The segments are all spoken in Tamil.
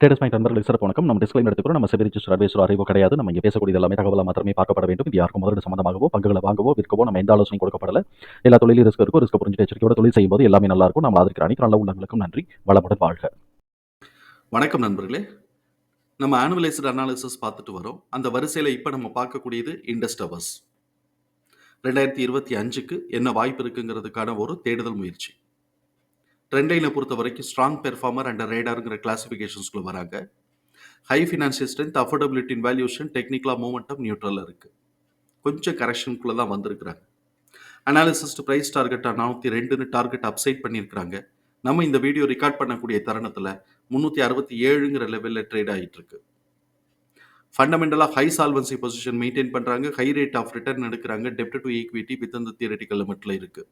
ட்ரேடர்ஸ் பாயிண்ட் நண்பர்களுக்கு சிறப்பு வணக்கம். நம்ம டிஸ்கிளைம் எடுத்துக்கிறோம் நம்ம செபி ரிஜிஸ்டர் அட்வைசர் அறிவோ கிடையாது. நம்ம இங்கே பேசக்கூடிய எல்லாமே தகவலாக மாத்திரமே பார்க்கப்பட வேண்டும். இது யாருக்கும் முதலீடு சம்பந்தமாகவோ பங்குகளை வாங்கவோ விற்கவோ நம்ம எந்த ஆலோசனை கொடுக்கப்படல. எல்லா தொழிலும் ரிஸ்க் இருக்கும் ரிஸ்க் புரிஞ்சு எச்சரிக்கையோட தொழில் செய்யும்போது எல்லாமே நல்லா இருக்கும். நம்ம ஆதரிக்கிற அனைத்து நல்ல உள்ளங்களுக்கும் நன்றி. வளமுடன் வாழ்க. வணக்கம் நண்பர்களே. நம்ம ஆனுவலைஸ்டு அனாலிசிஸ் பார்த்துட்டு வரோம். அந்த வரிசையில் இப்போ நம்ம பார்க்கக்கூடியது இண்டஸ்டவர்ஸ் ரெண்டாயிரத்தி இருபத்தி அஞ்சுக்கு என்ன வாய்ப்பு இருக்குங்கிறதுக்கான ஒரு தேடுதல் முயற்சி. ட்ரெண்டைனை பொறுத்த வரைக்கும் ஸ்ட்ராங் பெர்ஃபார்மர் அண்ட் ரேடாருங்கிற கிளாசிஃபிகேஷன்ஸ்குள்ள வராங்க. ஹை ஃபினான்ஷியல் ஸ்ட்ரென்த் அஃபோர்டபிலிட்டின் வேல்யூஷன் டெக்னிக்கலாக மூமெண்டம் நியூட்ரலில் இருக்குது கொஞ்சம் கரெக்ஷனுக்குள்ளே தான் வந்திருக்கிறாங்க. அனாலிசிஸ்ட் ப்ரைஸ் டார்கெட்டாக நானூற்றி ரெண்டுன்னு டார்கெட் அப்சைட் பண்ணியிருக்கிறாங்க. நம்ம இந்த வீடியோ ரெக்கார்ட் பண்ணக்கூடிய தருணத்தில் முந்நூற்றி அறுபத்தி ஏழுங்கிற லெவலில் ட்ரேட் ஆகிட்டு இருக்கு ஃபண்டமெண்டலாக ஹை சால்வன்சி பொசிஷன் மெயின்டைன் பண்ணுறாங்க ஹை ரேட் ஆஃப் ரிட்டர்ன் எடுக்கிறாங்க. டெப்ட் டு ஈக்விட்டி வித் தியரட்டிக்கல் லிமிட்டில் இருக்குது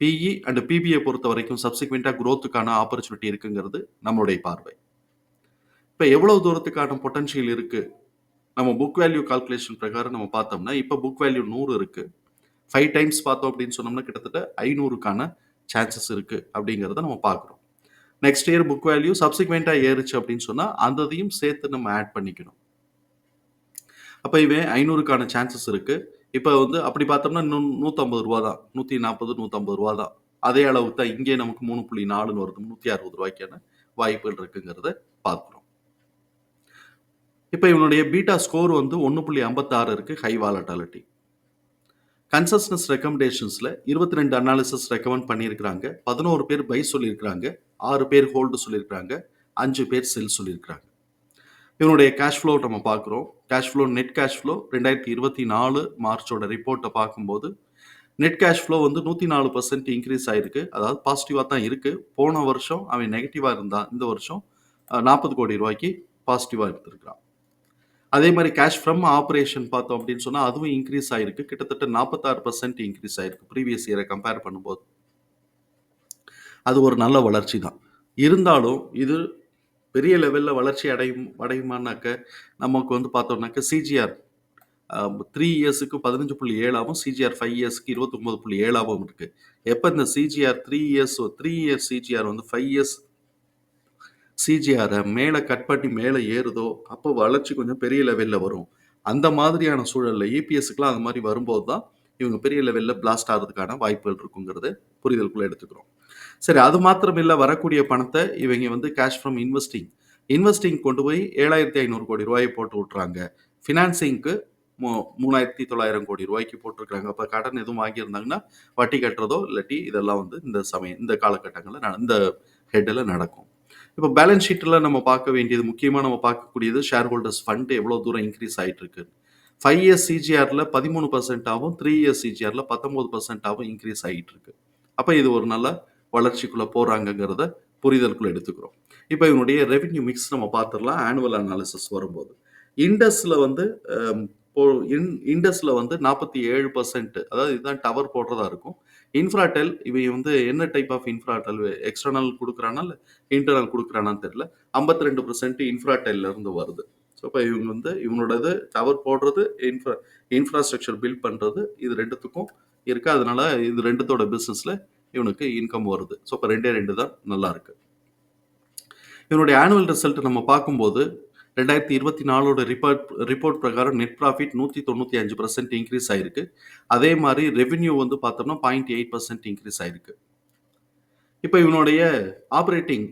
பிஇ அண்ட் பிபிஐ பொறுத்த வரைக்கும் சப்சிக்வெண்ட்டாக குரோத்துக்கான ஆப்பர்ச்சுனிட்டி இருக்குங்கிறது நம்மளுடைய பார்வை. இப்போ எவ்வளவு தூரத்துக்கான பொட்டன்ஷியல் இருக்குது நம்ம புக் வேல்யூ கால்குலேஷன் பிரகாரம் நம்ம பார்த்தோம்னா இப்போ புக் வேல்யூ நூறு இருக்குது ஃபைவ் டைம்ஸ் பார்த்தோம் அப்படின்னு சொன்னோம்னா கிட்டத்தட்ட ஐநூறுக்கான சான்சஸ் இருக்குது அப்படிங்கிறத நம்ம பார்க்குறோம். நெக்ஸ்ட் இயர் புக் வேல்யூ சப்சிக்வெண்ட்டாக ஏறுச்சு அப்படின்னு சொன்னால் அந்ததையும் சேர்த்து நம்ம ஆட் பண்ணிக்கணும். அப்போ இவன் ஐநூறுக்கான சான்சஸ் இருக்குது இப்போ வந்து அப்படி பார்த்தோம்னா இன்னும் நூற்றம்பது ரூபா தான். நூற்றி நாற்பது நூற்றம்பது ரூபா தான். அதே அளவுக்கு தான் இங்கே நமக்கு மூணு புள்ளி நாலுன்னு வருது. நூற்றி அறுபது ரூபாய்க்கான வாய்ப்புகள் இருக்குங்கிறத பார்க்குறோம். இப்போ இவனுடைய பீட்டா ஸ்கோர் வந்து ஒன்று புள்ளி ஐம்பத்தாறு இருக்குது ஹை வாலட்டாலிட்டி. கன்சஸ்னஸ் ரெக்கமெண்டேஷன்ஸில் இருபத்தி ரெண்டு அனாலிசிஸ் ரெக்கமெண்ட் பண்ணியிருக்கிறாங்க. பதினோரு பேர் பை சொல்லியிருக்கிறாங்க. ஆறு பேர் ஹோல்டு சொல்லியிருக்கிறாங்க. அஞ்சு பேர் செல் சொல்லியிருக்கிறாங்க. இவனுடைய கேஷ் ஃப்ளோ நம்ம பார்க்குறோம். Cash flow net cash flow ரெண்டாயிரத்தி இருபத்தி நாலு மார்ச்சோட ரிப்போர்ட்டை பார்க்கும்போது நெட் கேஷ் ஃப்ளோ வந்து நூற்றி நாலு பர்சன்ட் இன்க்ரீஸ் ஆயிருக்கு. அதாவது பாசிட்டிவாக தான் இருக்குது போன வருஷம் அவன் நெகட்டிவாக இருந்தான். இந்த வருஷம் நாற்பது கோடி ரூபாய்க்கு பாசிட்டிவாக எடுத்திருக்கிறான். அதே மாதிரி கேஷ் ஃப்ரம் ஆப்ரேஷன் பார்த்தோம் அப்படின்னு சொன்னால் அதுவும் இன்க்ரீஸ் ஆயிருக்கு. கிட்டத்தட்ட நாற்பத்தாறு பர்சன்ட் இன்க்ரீஸ் ஆயிருக்கு ப்ரீவியஸ் இயரை கம்பேர் பண்ணும்போது. அது ஒரு நல்ல வளர்ச்சி தான் இருந்தாலும் இது பெரிய லெவலில் வளர்ச்சி அடையும் அடையுமானாக்க நமக்கு வந்து பார்த்தோம்னாக்க சிஜிஆர் த்ரீ இயர்ஸுக்கு பதினஞ்சு புள்ளி ஏழாவும் சிஜிஆர் ஃபைவ் இயர்ஸ்க்கு இருபத்தொம்போது புள்ளி ஏழாவும் இருக்குது எப்போ இந்த CGR three years three years CGR வந்து ஃபைவ் இயர்ஸ் சிஜிஆரை மேலே கட் பண்ணி மேலே ஏறுதோ அப்போ வளர்ச்சி கொஞ்சம் பெரிய லெவலில் வரும். அந்த மாதிரியான சூழலில் ஏபிஎஸ்க்குலாம் அந்த மாதிரி வரும்போது தான் இவங்க பெரிய லெவலில் பிளாஸ்ட் ஆகிறதுக்கான வாய்ப்புகள் இருக்குங்கிறது புரிதலுக்குள்ளே எடுத்துக்கிறோம். சரி அது மாத்திரம் இல்லை வரக்கூடிய பணத்தை இவங்க வந்து கேஷ் ஃப்ரம் இன்வெஸ்டிங் இன்வெஸ்டிங் கொண்டு போய் ஏழாயிரத்தி ஐநூறு கோடி ரூபாயை போட்டு விட்றாங்க ஃபினான்சிங்க்கு மூ மூணாயிரத்தி தொள்ளாயிரம் கோடி ரூபாய்க்கு போட்டிருக்காங்க அப்போ கடன் எதுவும் வாங்கியிருந்தாங்கன்னா வட்டி கட்டுறதோ இல்லாட்டி இதெல்லாம் வந்து இந்த சமயம் இந்த காலகட்டங்களில் நட- இந்த ஹெட்டில் நடக்கும். இப்போ பேலன்ஸ் ஷீட்டில் நம்ம பார்க்க வேண்டியது முக்கியமாக நம்ம பார்க்கக்கூடியது ஷேர் ஹோல்டர்ஸ் ஃபண்ட் எவ்வளோ தூரம் இன்க்ரீஸ் ஆகிட்டு இருக்கு ஃபைவ் இயர்ஸ் சிஜிஆரில் பதிமூணு பர்சன்ட்டாகவும் த்ரீ இயர்ஸ் சிஜிஆரில் பத்தொம்போது பர்சன்ட்டாகவும் இன்க்ரீஸ் ஆகிட்டு இருக்கு அப்போ இது ஒரு நல்ல வளர்ச்சிக்குள்ளே போகிறாங்கங்கிறத புரிதலுக்குள்ளே எடுத்துக்கிறோம். இப்போ இவனுடைய ரெவென்யூ மிக்ஸ் நம்ம பார்த்துடலாம் ஆனுவல் அனாலிசிஸ் வரும்போது. இண்டஸில் வந்து போ இன் இண்டஸில் வந்து நாற்பத்தி ஏழு பர்சன்ட் அதாவது இதுதான் டவர் போடுறதா இருக்கும். இன்ஃப்ராடெல் இவை வந்து என்ன டைப் ஆஃப் இன்ஃப்ராடெல் எக்ஸ்டர்னல் கொடுக்குறானா இல்லை இன்டர்னல் கொடுக்குறானான்னு தெரியல. ஐம்பத்தி ரெண்டு பர்சன்ட் இன்ஃப்ராடெல்லேருந்து வருது. ஸோ இப்போ இவங்க வந்து இவனோடது டவர் போடுறது இன்ஃப்ரா இன்ஃப்ராஸ்ட்ரக்சர் பில்ட் பண்ணுறது இது ரெண்டுத்துக்கும் இருக்குது அதனால இது ரெண்டுத்தோட பிஸ்னஸில் இவனுக்கு இன்கம் வருது. ஸோ இப்போ ரெண்டே ரெண்டு தான் நல்லா இருக்கு. இவனுடைய ஆனுவல் ரிசல்ட் நம்ம பார்க்கும்போது ரெண்டாயிரத்தி இருபத்தி நாலோட ரிப்போர்ட் ரிப்போர்ட் பிரகாரம் நெட் ப்ராஃபிட் நூற்றி தொண்ணூற்றி அஞ்சு பர்சன்ட் இன்க்ரீஸ் ஆயிருக்கு. அதே மாதிரி ரெவென்யூ வந்து பார்த்தோம்னா பாயிண்ட் எயிட் பர்சன்ட் இன்க்ரீஸ் ஆயிருக்கு. இப்போ இவனுடைய ஆப்ரேட்டிங்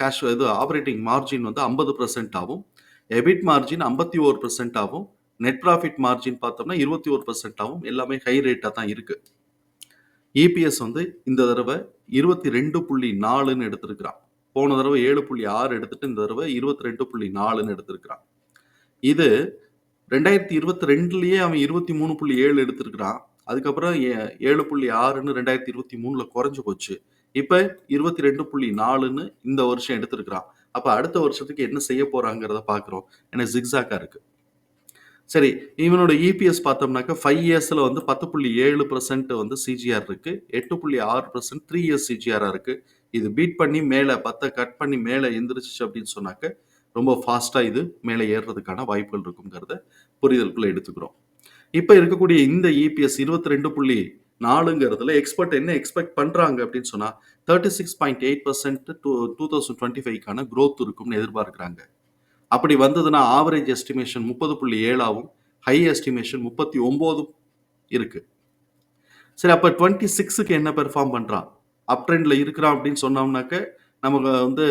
கேஷ் இது ஆப்ரேட்டிங் மார்ஜின் வந்து ஐம்பது பர்சன்ட் ஆகும். எபிட் மார்ஜின் ஐம்பத்தி ஒரு பர்சன்ட் ஆகும். நெட் ப்ராஃபிட் மார்ஜின் பார்த்தோம்னா இருபத்தி ஒரு பர்சன்ட் ஆகும். எல்லாமே ஹை ரேட்டாக தான் இருக்குது இபிஎஸ் வந்து இந்த தடவை இருபத்தி ரெண்டு புள்ளி நாலுன்னு எடுத்திருக்கிறான். போன தடவை ஏழு புள்ளி ஆறு எடுத்துட்டு இந்த தடவை இருபத்தி ரெண்டு புள்ளி நாலுன்னு எடுத்திருக்கிறான். இது ரெண்டாயிரத்தி இருபத்தி ரெண்டுலேயே அவன் இருபத்தி மூணு புள்ளி ஏழு எடுத்திருக்கிறான். அதுக்கப்புறம் ஏ- ஏழு புள்ளி ஆறுன்னு ரெண்டாயிரத்தி இருபத்தி மூணில் குறைஞ்சு போச்சு. இப்போ இருபத்தி ரெண்டு புள்ளி நாலுன்னு இந்த வருஷம் எடுத்திருக்கிறான். அப்போ அடுத்த வருஷத்துக்கு என்ன செய்ய போகிறாங்கிறத பார்க்குறோம் ஏன்னா ஜிக்ஸாக்கா இருக்குது சரி இவனோட இபிஎஸ் பார்த்தோம்னாக்க ஃபைவ் இயர்ஸில் வந்து பத்து புள்ளி ஏழு பர்சன்ட் வந்து சிஜிஆர் இருக்குது எட்டு புள்ளி ஆறு பர்சன்ட் த்ரீ இயர்ஸ் சிஜிஆராக இருக்குது இது பீட் பண்ணி மேலே பத்தை கட் பண்ணி மேலே எந்திரிச்சிச்சு அப்படின்னு சொன்னாக்க ரொம்ப ஃபாஸ்ட்டாக இது மேலே ஏறுறதுக்கான வாய்ப்புகள் இருக்குங்கிறத புரிதலுக்குள்ளே எடுத்துக்கிறோம். இப்போ இருக்கக்கூடிய இந்த இபிஎஸ் இருபத்தி ரெண்டு புள்ளி நாலுங்கிறதுல எக்ஸ்பர்ட் என்ன எக்ஸ்பெக்ட் பண்ணுறாங்க அப்படின்னு சொன்னால் thirty six point eight percent to two thousand twenty ஃபைவ்க்கான growth இருக்கும்னு எதிர்பார்க்குறாங்க. அப்படி வந்ததுன்னா ஆவரேஜ் எஸ்டிமேஷன் முப்பது புள்ளி ஏழாவும் ஹை எஸ்டிமேஷன் முப்பத்தி ஒம்போதும் இருக்குது சரி அப்போ டுவெண்ட்டி சிக்ஸுக்கு என்ன பெர்ஃபார்ம் பண்ணுறான் அப் ட்ரெண்டில் இருக்கிறான் அப்படின்னு சொன்னோம்னாக்க நமக்கு வந்து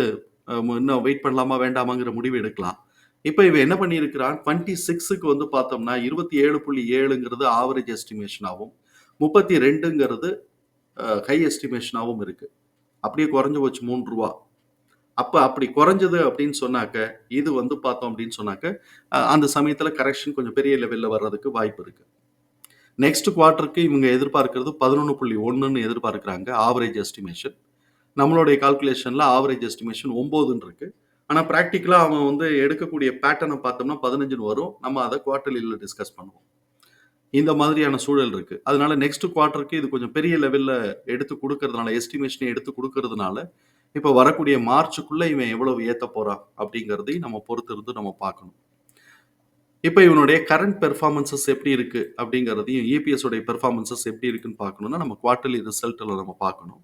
இன்னும் வெயிட் பண்ணலாமா வேண்டாமாங்கிற முடிவு எடுக்கலாம். இப்போ இவன் என்ன பண்ணியிருக்கிறான்? டுவெண்ட்டி சிக்ஸுக்கு வந்து பார்த்தோம்னா இருபத்தி ஏழு புள்ளி ஏழுங்கிறது ஆவரேஜ் எஸ்டிமேஷனாகவும் முப்பத்தி ரெண்டுங்கிறது ஹை எஸ்டிமேஷனாகவும் இருக்குது அப்படியே குறைஞ்சு போச்சு மூணு ரூபா. அப்போ அப்படி குறைஞ்சது அப்படின்னு சொன்னாக்க இது வந்து பார்த்தோம் அப்படின்னு சொன்னாக்க அந்த சமயத்தில் கரெக்ஷன் கொஞ்சம் பெரிய லெவலில் வர்றதுக்கு வாய்ப்பு இருக்கு. நெக்ஸ்ட் குவார்ட்டருக்கு இவங்க எதிர்பார்க்கறது பதினொன்று புள்ளி ஒன்றுன்னு எதிர்பார்க்குறாங்க ஆவரேஜ் எஸ்டிமேஷன் நம்மளுடைய கால்குலேஷனில் ஆவரேஜ் எஸ்டிமேஷன் ஒம்போதுன்னு இருக்கு. ஆனால் ப்ராக்டிக்கலாக அவன் வந்து எடுக்கக்கூடிய பேட்டர்னை பார்த்தோம்னா பதினஞ்சுன்னு வரும். நம்ம அதை குவார்ட்டர்லியில் டிஸ்கஸ் பண்ணுவோம். இந்த மாதிரியான சூழல் இருக்கு. அதனால நெக்ஸ்ட் குவார்ட்டருக்கு இது கொஞ்சம் பெரிய லெவலில் எடுத்து கொடுக்கறதுனால எஸ்டிமேஷனை எடுத்து கொடுக்கறதுனால இப்போ வரக்கூடிய மார்ச்சுக்குள்ள இவன் எவ்வளவு ஏத்த போறான் அப்படிங்கிறதையும் நம்ம பொறுத்திருந்து நம்ம பார்க்கணும். இப்போ இவனுடைய கரண்ட் பெர்ஃபார்மன்சஸ் எப்படி இருக்கு அப்படிங்கிறதையும் இபிஎஸ் உடைய பெர்ஃபார்மன்சஸ் எப்படி இருக்குன்னு பார்க்கணும்னா நம்ம குவார்ட்டர்லி ரிசல்ட்டில் நம்ம பார்க்கணும்.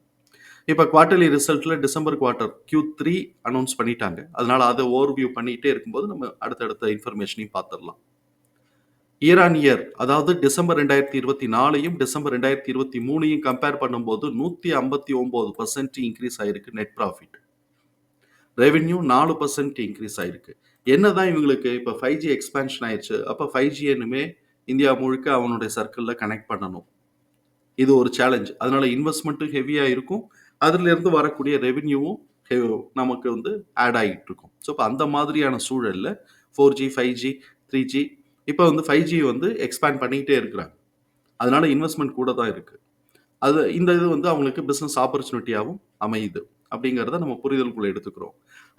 இப்போ quarterly ரிசல்ட்டில் December quarter Q three announce பண்ணிட்டாங்க. அதனால அதை ஓவர்வியூ பண்ணிட்டே இருக்கும்போது நம்ம அடுத்தடுத்த இன்ஃபர்மேஷனையும் பார்த்துடலாம். ஈரானியர் இயர் அதாவது டிசம்பர் ரெண்டாயிரத்தி இருபத்தி நாலையும் டிசம்பர் ரெண்டாயிரத்தி இருபத்தி மூணையும் கம்பேர் பண்ணும்போது நூற்றி ஐம்பத்தி ஒம்பது பர்சன்ட் இன்க்ரீஸ் ஆயிருக்கு நெட் ப்ராஃபிட் ரெவென்யூ நாலு பர்சன்ட் இன்க்ரீஸ் ஆயிருக்கு. என்னதான் இவங்களுக்கு இப்போ ஃபைவ் ஜி எக்ஸ்பேன்ஷன் ஆயிடுச்சு அப்போ ஃபைவ் ஜி என்னுமே இந்தியா முழுக்க அவனுடைய சர்க்கிளில் கனெக்ட் பண்ணணும். இது ஒரு சேலஞ்ச் அதனால இன்வெஸ்ட்மெண்ட்டும் ஹெவியாக இருக்கும். அதுலேருந்து வரக்கூடிய ரெவென்யூவும் நமக்கு வந்து ஆட் ஆகிட்டு இருக்கும். ஸோ இப்போ அந்த மாதிரியான சூழலில் four G five G three G இப்போ வந்து ஃபைவ் ஜி வந்து எக்ஸ்பேண்ட் பண்ணிக்கிட்டே இருக்கிறாங்க. அதனால இன்வெஸ்ட்மெண்ட் கூட தான் இருக்குது அது இந்த இது வந்து அவங்களுக்கு பிஸ்னஸ் ஆப்பர்ச்சுனிட்டியாகவும் அமையுது அப்படிங்கிறத நம்ம புரிதலுக்குள்ள எடுத்துக்கிறோம்.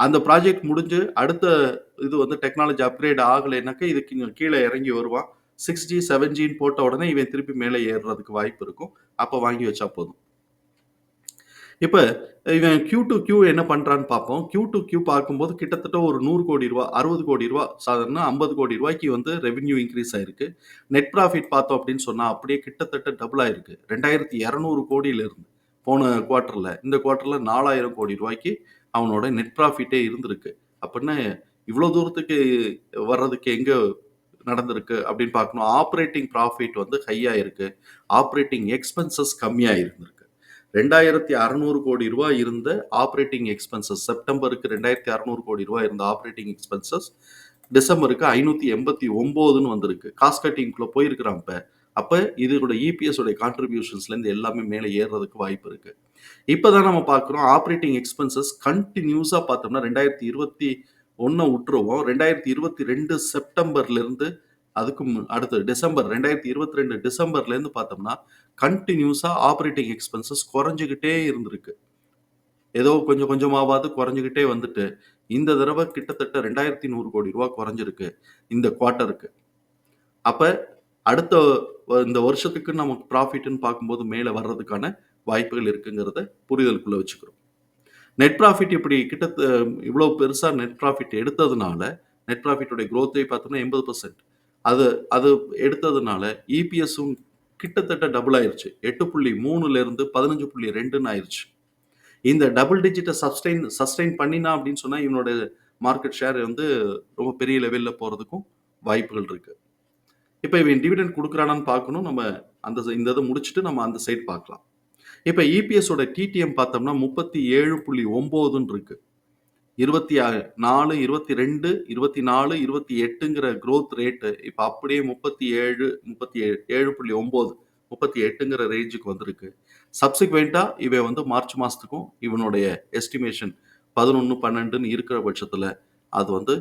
அந்த ப்ராஜெக்ட் முடிஞ்சு அடுத்த இது வந்து டெக்னாலஜி அப்கிரேட் ஆகலைனாக்கா இதுக்கு இங்கே கீழே இறங்கி வருவான். சிக்ஸ் ஜி செவன் ஜின்னு போட்ட உடனே இவன் திருப்பி மேலே ஏறுறதுக்கு வாய்ப்பு இருக்கும். அப்போ வாங்கி வச்சா போதும். இப்போ இவன் கியூ டு கியூ என்ன பண்றான்னு பார்ப்போம். கியூ டு கியூ பார்க்கும்போது கிட்டத்தட்ட ஒரு நூறு கோடி ரூபா அறுபது கோடி ரூபா சாதாரண ஐம்பது கோடி ரூபாய்க்கு வந்து ரெவென்யூ இன்க்ரீஸ் ஆயிருக்கு. நெட் ப்ராஃபிட் பார்த்தோம் அப்படின்னு சொன்னா அப்படியே கிட்டத்தட்ட டபுள் ஆயிருக்கு. ரெண்டாயிரத்தி இரநூறு கோடியில இருந்து போன குவார்ட்டர்ல இந்த குவார்ட்டர்ல நாலாயிரம் கோடி ரூபாய்க்கு அவனோட நெட் ப்ராஃபிட்டே இருந்திருக்கு. அப்படின்னா இவ்வளோ தூரத்துக்கு வர்றதுக்கு எங்கே நடந்திருக்கு அப்படின்னு பார்க்கணும். ஆப்ரேட்டிங் ப்ராஃபிட் வந்து ஹையாக இருக்குது ஆப்ரேட்டிங் எக்ஸ்பென்சஸ் கம்மியாக இருந்திருக்கு. ரெண்டாயிரத்தி அறநூறு கோடி ரூபாய் இருந்த ஆப்ரேட்டிங் எக்ஸ்பென்சஸ் செப்டம்பருக்கு ரெண்டாயிரத்தி அறநூறு கோடி ரூபாய் இருந்த ஆப்ரேட்டிங் எக்ஸ்பென்சஸ் டிசம்பருக்கு ஐநூத்தி எண்பத்தி ஒன்பதுன்னு வந்திருக்கு. காஸ்ட் கட்டிங்குள்ள போயிருக்கிறான் இப்போ. அப்போ இதோட இபிஎஸ் உடைய எல்லாமே மேலே ஏறுறதுக்கு வாய்ப்பு இருக்கு. இப்போதான் நம்ம பார்க்குறோம் ஆப்ரேட்டிங் எக்ஸ்பென்சஸ் கண்டினியூஸாக பார்த்தோம்னா ரெண்டாயிரத்தி இருபத்தி ஒன்று விட்டுருவோம். ரெண்டாயிரத்தி இருபத்தி ரெண்டு செப்டம்பர்லேருந்து அதுக்கும் அதுக்கு அடுத்து டிசம்பர் ரெண்டாயிரத்தி இருபத்தி ரெண்டு டிசம்பர்ல இருந்து பார்த்தோம்னா கண்டினியூஸா ஆப்ரேட்டிங் எக்ஸ்பென்சஸ் குறைஞ்சிக்கிட்டே இருந்திருக்கு. ஏதோ கொஞ்சம் கொஞ்சமாவது குறைஞ்சிக்கிட்டே வந்துட்டு இந்த தடவை கிட்டத்தட்ட ரெண்டாயிரத்தி நூறு கோடி ரூபா குறைஞ்சிருக்கு இந்த குவார்ட்டருக்கு அப்ப அடுத்த வ- இந்த வருஷத்துக்கு நமக்கு ப்ராஃபிட்னு பார்க்கும்போது மேலே வர்றதுக்கான வாய்ப்புகள் இருக்குங்கிறத புரிதலுக்குள்ள வச்சுக்கிறோம். நெட் ப்ராஃபிட் இப்படி கிட்டத்த இவ்வளோ பெருசாக நெட் ப்ராஃபிட் எடுத்ததுனால நெட் ப்ராஃபிட்டோடைய குரோத்தை பார்த்தோம்னா எண்பது பர்சன்ட் அது அது எடுத்ததுனால இபிஎஸும் கிட்டத்தட்ட டபுள் ஆயிடுச்சு எட்டு புள்ளி மூணுலேருந்து பதினஞ்சு புள்ளி ரெண்டுன்னு ஆயிடுச்சு இந்த டபுள் டிஜிட்டை சஸ்டெயின் சஸ்டைன் பண்ணினா அப்படின்னு சொன்னால் இவனோட மார்க்கெட் ஷேர் வந்து ரொம்ப பெரிய லெவலில் போகிறதுக்கும் வாய்ப்புகள் இருக்குது இப்போ இவன் டிவிடெண்ட் கொடுக்குறானான்னு பார்க்கணும். நம்ம அந்த இந்த இதை முடிச்சுட்டு நம்ம அந்த சைட் பார்க்கலாம். இப்போ இபிஎஸோட டிடிஎம் பார்த்தோம்னா முப்பத்தி ஏழு புள்ளி ஒம்போதுன்னு இருக்குது இருபத்தி நாலு இருபத்தி ரெண்டு இருபத்தி நாலு இருபத்தி எட்டுங்கிற க்ரோத் ரேட்டு இப்போ அப்படியே முப்பத்தி ஏழு முப்பத்தி ஏழு ஏழு புள்ளி ஒம்பது முப்பத்தி எட்டுங்கிற ரேஞ்சுக்கு வந்திருக்கு. சப்சிக்வெண்ட்டாக இவன் வந்து மார்ச் மாதத்துக்கும் இவனுடைய எஸ்டிமேஷன் பதினொன்று பன்னெண்டுன்னு இருக்கிற பட்சத்தில் அது வந்து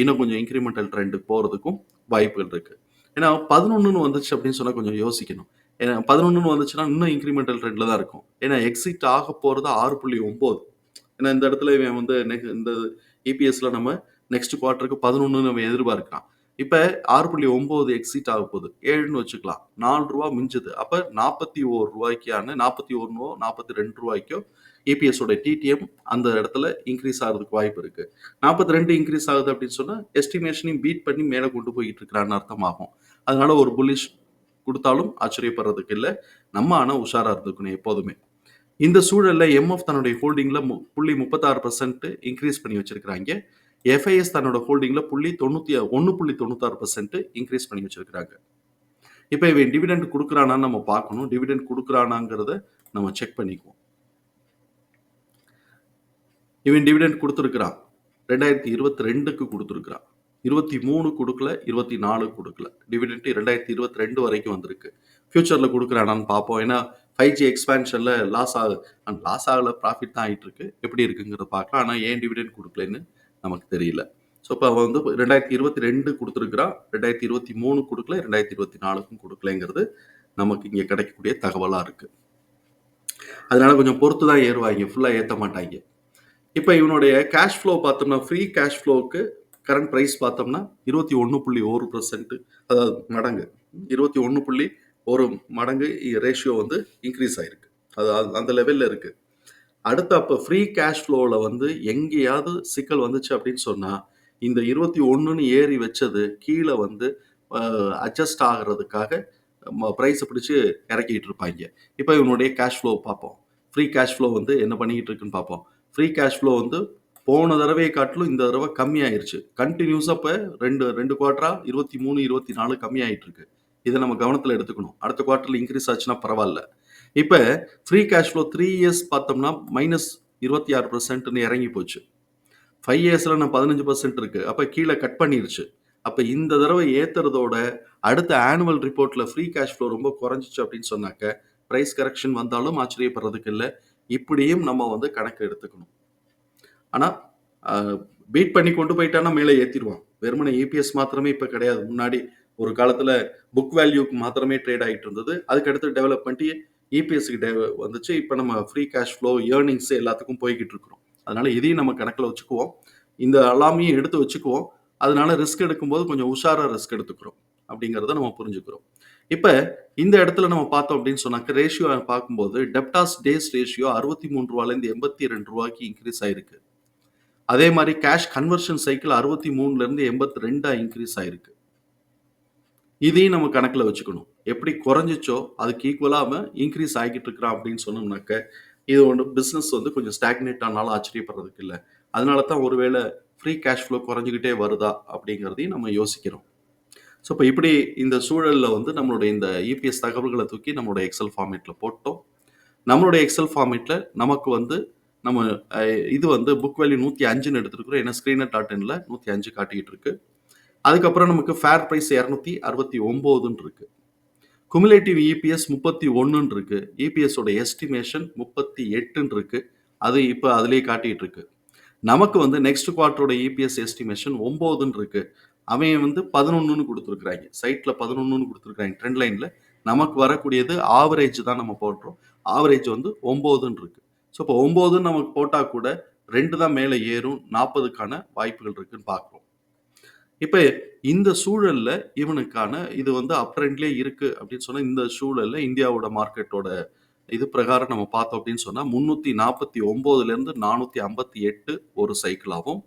இன்னும் கொஞ்சம் இன்க்ரிமெண்டல் ட்ரெண்டுக்கு போகிறதுக்கும் வாய்ப்புகள் இருக்குது ஏன்னா பதினொன்றுன்னு வந்துச்சு அப்படின்னு சொன்னால் கொஞ்சம் யோசிக்கணும். ஏன்னா பதினொன்றுன்னு வந்துச்சுன்னா இன்னும் இன்க்ரிமெண்டல் ட்ரெண்டில் தான் இருக்கும். ஏன்னா எக்ஸிட் ஆக போகிறது ஆறு புள்ளி ஒம்பது. ஏன்னா இந்த இடத்துல இவன் வந்து இந்த இபிஎஸ்ல நம்ம நெக்ஸ்ட் குவார்ட்டருக்கு பதினொன்று நம்ம எதிர்பார்க்கலாம் இப்போ ஆறு புள்ளி ஒம்பது எக்ஸிட் ஆக போகுது. ஏழுன்னு வச்சுக்கலாம். நாலு ரூபா மிஞ்சுது. அப்போ நாற்பத்தி ஓரு ரூபாய்க்கான நாற்பத்தி ஒன்றுவோ நாற்பத்தி ரெண்டு ரூபாய்க்கோ ஏபிஎஸோட டிடிஎம் அந்த இடத்துல இன்க்ரீஸ் ஆகிறதுக்கு வாய்ப்பு இருக்கு. நாற்பத்தி ரெண்டு இன்க்ரீஸ் ஆகுது அப்படின்னு சொன்னா எஸ்டிமேஷனையும் பீட் பண்ணி மேலே கொண்டு போயிட்டு இருக்கிறான்னு அர்த்தமாகும். அதனால ஒரு புல்லிஷ் கொடுத்தாலும் ஆச்சரியப்படுறதுக்கு இல்லை. நம்ம ஆனால் உஷாராக இருந்துக்கணும் எப்போதுமே. இந்த சூழலில் எம்எஃப் தன்னுடைய ஹோல்டிங்கில் மு புள்ளி முப்பத்தாறு பர்சன்ட் இன்க்ரீஸ் பண்ணி வச்சிருக்கிறாங்க. எஃப்ஐஎஸ் தன்னோட ஹோல்டிங்கில் புள்ளி தொண்ணூற்றி ஒன்று புள்ளி தொண்ணூத்தாறு பர்சன்ட் இன்க்ரீஸ் பண்ணி வச்சிருக்கிறாங்க. இப்போ இவன் டிவிடெண்ட் கொடுக்குறானான்னு நம்ம பார்க்கணும். டிவிடெண்ட் கொடுக்குறானாங்கிறத நம்ம செக் பண்ணிக்குவோம். இவன் டிவிடெண்ட் கொடுத்துருக்கிறான் ரெண்டாயிரத்தி இருபத்தி ரெண்டுக்கு கொடுத்துருக்குறான் இருபத்தி மூணு கொடுக்கல இருபத்தி நாலு கொடுக்கல டிவிடெண்ட் 2022 வரைக்கும் வந்திருக்கு. ஃபியூச்சரில் கொடுக்குறானான்னு பார்ப்போம். ஏன்னா ஃபைவ் ஜி எக்ஸ்பேன்ஷனில் லாஸ் ஆகு லாஸ் ஆகல ப்ராஃபிட் தான் ஆயிட்டு இருக்கு. எப்படி இருக்குங்கிறத பார்க்கலாம். ஆனால் ஏன் டிவிடெண்ட் கொடுக்கலன்னு நமக்கு தெரியல. ஸோ இப்போ அவன் வந்து ரெண்டாயிரத்தி இருபத்தி ரெண்டு கொடுத்துருக்குறான் ரெண்டாயிரத்தி இருபத்தி மூணு கொடுக்கல ரெண்டாயிரத்தி இருபத்தி நாலுக்கும் கொடுக்கலங்கிறது நமக்கு இங்கே கிடைக்கக்கூடிய தகவலாக இருக்குது அதனால கொஞ்சம் பொறுத்து தான் ஏறுவாய்ங்க. ஃபுல்லாக ஏற்ற மாட்டாங்க இப்போ இவனுடைய கேஷ் ஃப்ளோ பார்த்தோம்னா, ஃப்ரீ கேஷ் ஃப்ளோவுக்கு கரண்ட் ப்ரைஸ் பார்த்தோம்னா 21.1% அதாவது மடங்கு. ஒரு மடங்கு ரேஷியோ வந்து இன்க்ரீஸ் ஆயிருக்கு. அது அந்த லெவலில் இருக்குது அடுத்து அப்போ ஃப்ரீ கேஷ் ஃப்ளோவில் வந்து எங்கேயாவது சிக்கல் வந்துச்சு அப்படின்னு சொன்னால் இந்த 21ன்னு ஏறி வச்சது கீழே வந்து அட்ஜஸ்ட் ஆகிறதுக்காக ம பிடிச்சி இறக்கிட்டு இருப்பாங்க இப்போ இவனுடைய கேஷ் ஃப்ளோ பார்ப்போம். ஃப்ரீ கேஷ் ஃப்ளோ வந்து என்ன பண்ணிக்கிட்டு இருக்குன்னு பார்ப்போம். ஃப்ரீ கேஷ் ஃப்ளோ வந்து போன தடவையை காட்டிலும் இந்த தடவை கம்மியாயிருச்சு. கன்டினியூஸா இப்ப 2 2 குவார்ட்டரா 23, 24 கம்மியாயிட்டு இருக்கு. இதை நம்ம கவனத்தில் எடுத்துக்கணும். அடுத்த குவார்ட்டரில் இன்க்ரீஸ் ஆச்சுன்னா பரவாயில்ல இப்போ free cash flow three years பார்த்தோம்னா மைனஸ் இருபத்தி ஆறு பர்சன்ட்னு இறங்கி போச்சு. ஃபைவ் இயர்ஸில் நான் பதினஞ்சு பர்சன்ட் இருக்குது அப்போ கீழே கட் பண்ணிருச்சு. அப்போ இந்த தடவை ஏற்றுறதோட அடுத்த ஆனுவல் ரிப்போர்ட்டில் ஃப்ரீ கேஷ் ஃப்ளோ ரொம்ப குறைஞ்சிச்சு அப்படின்னு சொன்னாக்க, ப்ரைஸ் கரெக்ஷன் வந்தாலும் ஆச்சரியப்படுறதுக்கு இல்லை இப்படியும் நம்ம வந்து கணக்கு எடுத்துக்கணும். ஆனால் பீட் பண்ணி கொண்டு போயிட்டான்னா மேலே ஏற்றிடுவான் வெறுமனை இபிஎஸ் மாத்திரமே இப்போ கிடையாது. முன்னாடி ஒரு காலத்துல புக் வேல்யூக்கு மாத்திரமே ட்ரேட் ஆகிட்டு இருந்தது. அதுக்கு அடுத்து டெவலப் பண்ணிட்டு இபிஎஸ்க்கு டெ வந்துச்சு. இப்போ நம்ம ஃப்ரீ கேஷ் ஃப்ளோ, ஏர்னிங்ஸ் எல்லாத்துக்கும் போய்கிட்டு இருக்கிறோம். அதனால இதையும் நம்ம கணக்கில் வச்சுக்குவோம். இந்த அலாமையும் எடுத்து வச்சுக்குவோம். அதனால ரிஸ்க் எடுக்கும்போது கொஞ்சம் உஷாராக ரிஸ்க் எடுத்துக்கிறோம். அப்படிங்கிறத நம்ம புரிஞ்சுக்கிறோம். இப்போ இந்த இடத்துல நம்ம பார்த்தோம் அப்படின்னு சொன்னாக்க ரேஷியோ பார்க்கும்போது டெப்டாஸ் டேஸ் ரேஷியோ அறுபத்தி மூணு ரூபாலேருந்து எண்பத்தி ரெண்டு ரூபாய்க்கு இன்க்ரீஸ் ஆயிருக்கு. அதே மாதிரி கேஷ் கன்வர்ஷன் சைக்கிள் அறுபத்தி மூணுலேருந்து எண்பத்தி ரெண்டாக இன்க்ரீஸ் ஆயிருக்கு. இதையும் நம்ம கணக்கில் வச்சுக்கணும். எப்படி குறைஞ்சிச்சோ அதுக்கு ஈக்குவலாக அவன் ஆகிட்டு இருக்கிறான் அப்படின்னு சொன்னோம்னாக்க, இது ஒன்று பிஸ்னஸ் வந்து கொஞ்சம் ஸ்டாக்னேட் ஆனாலும் ஆச்சரியப்படுறதுக்கு இல்லை அதனால தான் ஒருவேளை ஃப்ரீ கேஷ் ஃப்ளோ குறைஞ்சிக்கிட்டே வருதா அப்படிங்கிறதையும் நம்ம யோசிக்கிறோம். ஸோ இப்போ இப்படி இந்த சூழலில் வந்து நம்மளுடைய இந்த இபிஎஸ் தகவல்களை தூக்கி நம்மளுடைய எக்ஸல் ஃபார்மேட்டில் போட்டோம். நம்மளுடைய எக்ஸல் ஃபார்மேட்டில் நமக்கு வந்து நம்ம இது வந்து புக் வேல்யூ 105ன்னு எடுத்திருக்கிறோம். ஏன்னா ஸ்க்ரீனர் டாட் இன்ல 105 காட்டிக்கிட்டு இருக்கு. அதுக்கப்புறம் நமக்கு ஃபேர் ப்ரைஸ் இரநூத்தி அறுபத்தி ஒம்போதுன்னு இருக்கு. குமுலேட்டிவ் இபிஎஸ் 31ன்னு இருக்கு. இபிஎஸோட எஸ்டிமேஷன் எஸ்டிமேஷன் 38ன்னு இருக்கு. அது இப்போ அதுலேயே காட்டிட்டு இருக்கு. நமக்கு வந்து நெக்ஸ்ட் குவார்ட்டரோட இபிஎஸ் எஸ்டிமேஷன் ஒம்போதுன்னு இருக்கு. அவன் வந்து பதினொன்றுன்னு கொடுத்துருக்குறாங்க சைட்டில் பதினொன்றுன்னு கொடுத்துருக்குறாங்க ட்ரெண்ட் லைனில் நமக்கு வரக்கூடியது ஆவரேஜ் தான் நம்ம போடுறோம். ஆவரேஜ் வந்து ஒம்போதுன்னு இருக்கு. ஸோ இப்போ ஒம்போதுன்னு நமக்கு போட்டால் கூட ரெண்டு தான் மேலே ஏறும். 40க்கான வாய்ப்புகள் இருக்குன்னு பார்க்குறோம் இப்போ இந்த சூழலில் இவனுக்கான இது வந்து அப்ரெண்ட்லேயே இருக்குது அப்படின்னு சொன்னால் இந்த சூழலில் இந்தியாவோட மார்க்கெட்டோட இது பிரகாரம் நம்ம பார்த்தோம் அப்படின்னு சொன்னால் முன்னூத்தி நாற்பத்தி ஒம்போதுலேருந்து நானூற்றி ஐம்பத்தி எட்டு ஒரு சைக்கிளாகவும்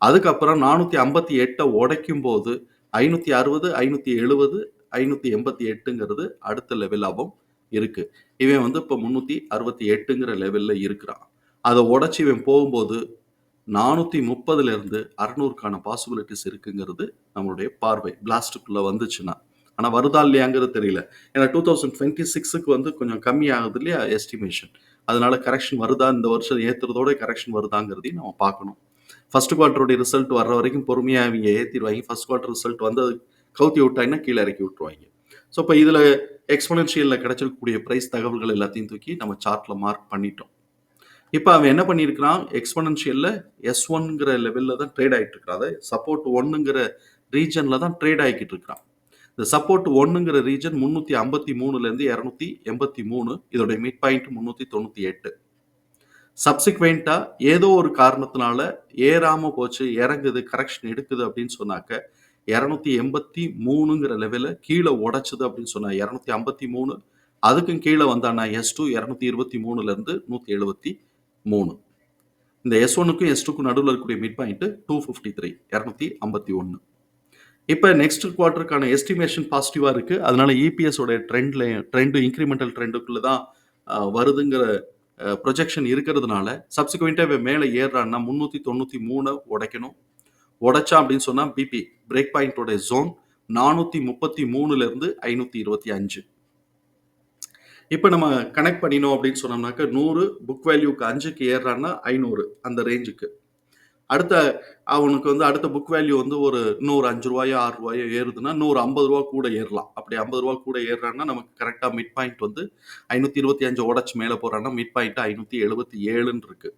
அதுக்கப்புறம் நானூற்றி ஐம்பத்தி எட்டை உடைக்கும் போது ஐநூத்தி அறுபது ஐநூற்றி எழுபது ஐநூற்றி எண்பத்தி எட்டுங்கிறது அடுத்த லெவலாகவும் இருக்குது இவன் வந்து இப்போ முந்நூற்றி அறுபத்தி எட்டுங்கிற லெவலில் இருக்கிறான். அதை உடச்சி இவன் போகும்போது நானூற்றி முப்பதுலேருந்து அறநூறுக்கான பாசிபிலிட்டிஸ் இருக்குங்கிறது நம்மளுடைய பார்வை. பிளாஸ்டுக்குள்ளே வந்துச்சுன்னா. ஆனால் வருதா இல்லையாங்கிறது தெரியல. ஏன்னா 2026க்கு வந்து கொஞ்சம் கம்மி ஆகுது இல்லையா எஸ்டிமேஷன். அதனால கரெக்ஷன் வருதா இந்த வருஷம் ஏற்றுறதோட கரெக்ஷன் வருதாங்கிறதையும் நம்ம பார்க்கணும். ஃபர்ஸ்ட் குவார்ட்டருடைய ரிசல்ட் வர்ற வரைக்கும் பொறுமையாக இவங்க ஏற்றிடுவாங்க ஃபர்ஸ்ட் குவார்ட்டர் ரிசல்ட் வந்து கவுத்தி விட்டாங்கன்னா கீழே இறக்கி விட்டுருவாங்க ஸோ இப்போ இதில் எக்ஸ்போனன்ஷியலில் கிடைச்சிருக்கக்கூடிய ப்ரைஸ் தகவல்கள் எல்லாத்தையும் தூக்கி நம்ம சார்ட்டில் மார்க் பண்ணிட்டோம். இப்போ அவன் என்ன பண்ணியிருக்கிறான்? எக்ஸ்பனன்ஷியலில் எஸ் ஒன்ங்கிற லெவலில் தான் ட்ரேட் ஆகிட்டு இருக்கிறான் அதை சப்போர்ட் ஒன்றுங்கிற ரீஜனில் தான் ட்ரேட் ஆகிக்கிட்டு இருக்கிறான் இந்த சப்போர்ட் ஒன்றுங்கிற ரீஜன் முந்நூற்றி ஐம்பத்தி மூணுலேருந்து இரநூத்தி எண்பத்தி மூணு இதோடைய மிட் பாயிண்ட் முந்நூற்றி தொண்ணூற்றி எட்டு சப்சிக்வெண்ட்டாக ஏதோ ஒரு காரணத்தினால ஏறாமல் போச்சு இறங்குது கரெக்ஷன் எடுக்குது அப்படின்னு சொன்னாக்க இரநூத்தி எண்பத்தி மூணுங்கிற லெவலில் கீழே உடச்சுது அப்படின்னு சொன்னால் இரநூத்தி ஐம்பத்தி மூணு அதுக்கும் கீழே வந்தானா எஸ் டூ இரநூத்தி இருபத்தி மூணுலேருந்து நூற்றி எழுபத்தி மூணு. இந்த எஸ் ஒனுக்கும் எஸ் டூக்கும் நடுவில் இருக்கக்கூடிய mid point two fifty three இரநூத்தி ஐம்பத்தி ஒன்று இப்போ நெக்ஸ்ட் குவார்ட்டருக்கான எஸ்டிமேஷன் பாசிட்டிவாக இருக்குது அதனால இபிஎஸ் ட்ரெண்டில் ட்ரெண்டு இன்க்ரிமெண்டல் ட்ரெண்டுக்குள்ளே தான் வருதுங்கிற ப்ரொஜெக்ஷன் இருக்கிறதுனால சப்சிக்வெண்ட்டாக இவன் மேலே ஏறுறான்னா முந்நூற்றி தொண்ணூற்றி மூணை உடைக்கணும். உடைச்சா அப்படின்னு சொன்னால் பிபி பிரேக் பாயிண்ட்டோட ஜோன் நானூற்றி முப்பத்தி மூணுலேருந்து ஐநூற்றி இருபத்தி அஞ்சு. இப்போ நம்ம கனெக்ட் பண்ணினோம் அப்படின்னு சொன்னோம்னாக்க நூறு புக் வேல்யூக்கு அஞ்சுக்கு ஏறுறான்னா ஐநூறு அந்த ரேஞ்சுக்கு அடுத்த அவனுக்கு வந்து அடுத்த புக் வேல்யூ வந்து ஒரு நூறு அஞ்சு ரூபாயோ ஆறு ரூபாயோ ஏறுதுன்னா நூறு ஐம்பது ரூபா கூட ஏறலாம். அப்படி ஐம்பது ரூபா கூட ஏறுறான்னா நமக்கு கரெக்டாக மிட் பாயிண்ட் வந்து ஐநூற்றி இருபத்தி அஞ்சு உடச்சு மேலே போகிறான்னா மிட் பாயிண்ட் ஐநூற்றி எழுபத்தி ஏழுன்னு இருக்கு.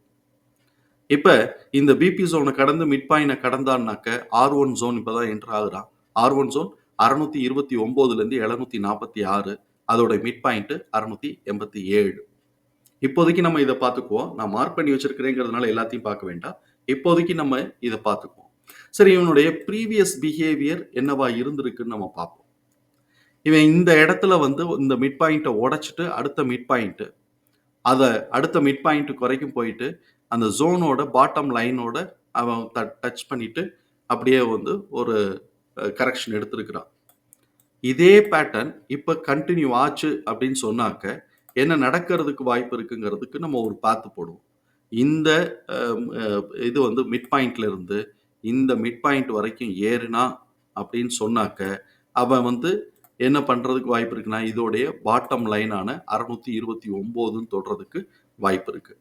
இப்போ இந்த பிபி ஜோனை கடந்து மிட் பாயிண்டை கடந்தான்னாக்க ஆர் ஒன் ஜோன் இப்போ தான் என்ட்ரு ஆகுறான். ஆர் ஒன் ஜோன் அறுநூத்தி இருபத்தி ஒம்போதுலேருந்து எழுநூத்தி நாற்பத்தி ஆறு. அதோட மிட் பாயிண்ட்டு அறுநூத்தி எண்பத்தி ஏழு. இப்போதைக்கு நம்ம இதை பார்த்துக்குவோம். நான் மார்க் பண்ணி வச்சிருக்கிறேங்கிறதுனால எல்லாத்தையும் பார்க்க வேண்டாம். இப்போதைக்கு நம்ம இதை பார்த்துக்குவோம். சரி இவனுடைய ப்ரீவியஸ் பிஹேவியர் என்னவா இருந்திருக்குன்னு நம்ம பார்ப்போம். இவன் இந்த இடத்துல வந்து இந்த மிட் பாயிண்ட்டை உடைச்சிட்டு அடுத்த மிட் பாயிண்ட்டு அதை அடுத்த மிட் பாயிண்ட் குறைக்கும் போயிட்டு அந்த ஜோனோட பாட்டம் லைனோட அவன் டச் பண்ணிட்டு அப்படியே வந்து ஒரு கரெக்ஷன் எடுத்திருக்கிறான். இதே பேட்டர்ன் இப்போ கண்டினியூ ஆச்சு அப்படின்னு சொன்னாக்க என்ன நடக்கிறதுக்கு வாய்ப்பு இருக்குங்கிறதுக்கு நம்ம ஒரு பார்த்து போடுவோம். இந்த இது வந்து மிட் பாயிண்ட்ல இருந்து இந்த மிட் பாயிண்ட் வரைக்கும் ஏறுனா அப்படின்னு சொன்னாக்க அவன் வந்து என்ன பண்ணுறதுக்கு வாய்ப்பு இருக்குன்னா இதோடைய பாட்டம் லைனான அறுநூத்தி இருபத்தி ஒம்போதுன்னு தொடுறதுக்கு வாய்ப்பு இருக்குது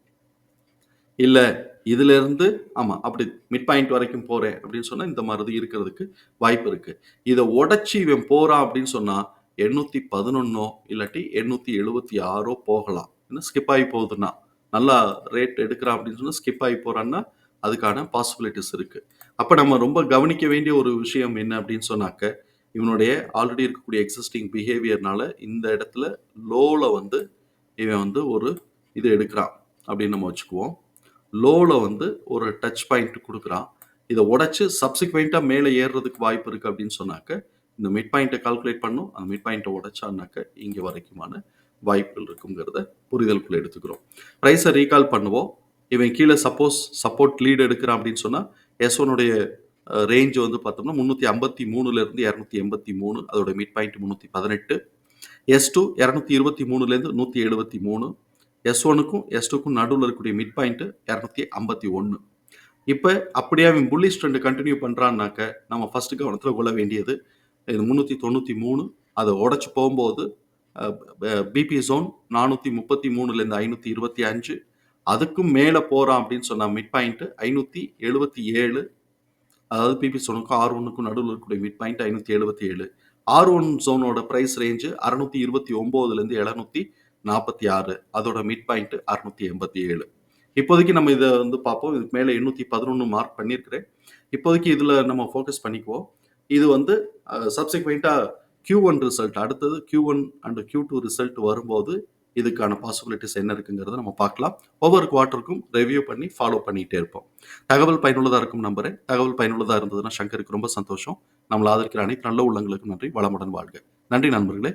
இல்லை இதுலேருந்து ஆமாம் அப்படி மிட் பாயிண்ட் வரைக்கும் போகிறேன் அப்படின்னு சொன்னால் இந்த மாதிரி இருக்கிறதுக்கு வாய்ப்பு இருக்குது இதை உடச்சி இவன் போகிறான் அப்படின்னு சொன்னால் எண்ணூற்றி பதினொன்னோ இல்லாட்டி எண்ணூற்றி எழுபத்தி ஆறோ போகலாம். ஏன்னா ஸ்கிப் ஆகி போகுதுன்னா நல்லா ரேட் எடுக்கிறான் அப்படின்னு சொன்னால் ஸ்கிப் ஆகி போகிறான்னா அதுக்கான பாசிபிலிட்டிஸ் இருக்குது அப்போ நம்ம ரொம்ப கவனிக்க வேண்டிய ஒரு விஷயம் என்ன அப்படின்னு சொன்னாக்க இவனுடைய ஆல்ரெடி இருக்கக்கூடிய எக்ஸிஸ்டிங் பிஹேவியர்னால இந்த இடத்துல லோவில் வந்து இவன் வந்து ஒரு இது எடுக்கிறான் அப்படின்னு நம்ம வச்சுக்குவோம். லோவில் வந்து ஒரு டச் பாயிண்ட் கொடுக்குறான். இதை உடச்சி சப்சிக்வெண்ட்டாக மேலே ஏறுறதுக்கு வாய்ப்பு இருக்குது அப்படின்னு சொன்னாக்க இந்த மிட் பாயிண்ட்டை கால்குலேட் பண்ணும். அந்த மிட் பாயிண்ட்டை உடைச்சான்னாக்க இங்கே வரைக்குமான வாய்ப்புகள் இருக்குங்கிறத புரிதலுக்குள்ள எடுத்துக்கிறோம். ப்ரைஸை ரீகால் பண்ணுவோம். இவன் கீழே சப்போஸ் சப்போர்ட் லீடு எடுக்கிறான் அப்படின்னு சொன்னால் எஸ் ஒனுடைய ரேஞ்ச் வந்து பார்த்தோம்னா முந்நூற்றி ஐம்பத்தி மூணுலேருந்து இரநூத்தி எண்பத்தி மூணு அதோட மிட் பாயிண்ட் முந்நூற்றி பதினெட்டு. எஸ் டூ இரநூத்தி இருபத்தி மூணுலேருந்து நூற்றி எழுபத்தி மூணு. எஸ் ஒனுக்கும் எஸ் டூக்கும் நடுவில் இருக்கக்கூடிய மிட் பாயிண்ட்டு இரநூத்தி ஐம்பத்தி ஒன்று இப்போ அப்படியே அவன் புள்ளி ட்ரெண்ட் கண்டினியூ பண்ணுறான்னாக்க நம்ம ஃபஸ்ட்டு கவனத்தில் கொள்ள வேண்டியது இது முந்நூற்றி தொண்ணூற்றி மூணு அதை உடச்சி போகும்போது பிபி ஜோன் நானூற்றி முப்பத்தி மூணுலேருந்து ஐநூற்றி இருபத்தி அஞ்சு அதுக்கும் மேலே போகிறான் அப்படின்னு சொன்னால் மிட் பாயிண்ட் ஐநூற்றி எழுபத்தி ஏழு அதாவது பிபி ஜோனுக்கும் ஆர் ஒன்றுக்கும் நடுவில் இருக்கக்கூடிய மிட் பாயிண்ட் ஐநூற்றி எழுபத்தி ஏழு. ஆர் ஒன் ஜோனோட ப்ரைஸ் ரேஞ்சு அறநூற்றி இருபத்தி ஒம்போதுலேருந்து எழுநூத்தி நாற்பத்தி ஆறு அதோட மிட் பாயிண்ட் அறுநூத்தி எண்பத்தி ஏழு. இப்போதைக்கு நம்ம இதை வந்து பார்ப்போம். இதுக்கு மேலே எண்ணூற்றி பதினொன்று மார்க் பண்ணியிருக்கிறேன். இப்போதைக்கு இதில் நம்ம ஃபோக்கஸ் பண்ணிக்குவோம். இது வந்து சப்சிக்வெண்ட்டாக கியூ ஒன் ரிசல்ட் அடுத்தது Q one and Q two result வரும்போது இதுக்கான பாசிபிலிட்டிஸ் என்ன இருக்குங்கிறத நம்ம பார்க்கலாம். ஒவ்வொரு குவார்ட்டருக்கும் ரிவ்யூ பண்ணி ஃபாலோ பண்ணிகிட்டே இருப்போம். தகவல் பயனுள்ளதாக இருக்கும் நம்புறேன். தகவல் பயனுள்ளதாக இருந்ததுன்னா சங்கருக்கு ரொம்ப சந்தோஷம். நம்மளை ஆதரிக்கிற அனைத்து நல்ல உள்ளங்களுக்கும் நன்றி. வளமுடன் வாழ்க. நன்றி நண்பர்களே.